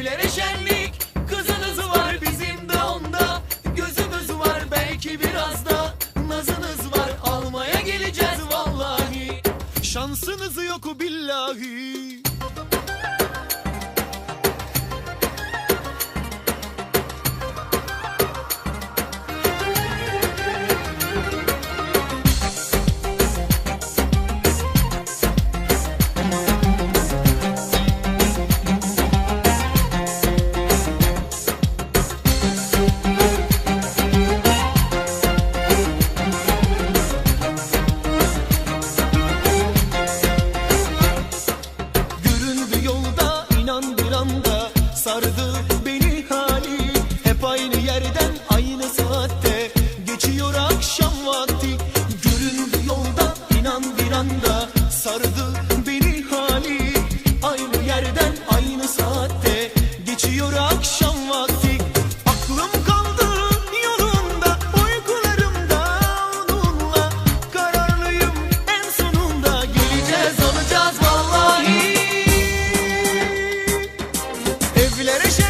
köylere şenlik. Kızınız var bizim de onda. Gözümüz var belki biraz da. Nazınız var almaya geleceğiz vallahi. Şansınız yok billahi. Yüründü yolda inan bir anda. Sardı beni hali Hep aynı yerden aynı saatte. Geçiyor akşam vakti Göründü yolda inan bir anda. Sardı Harflere şey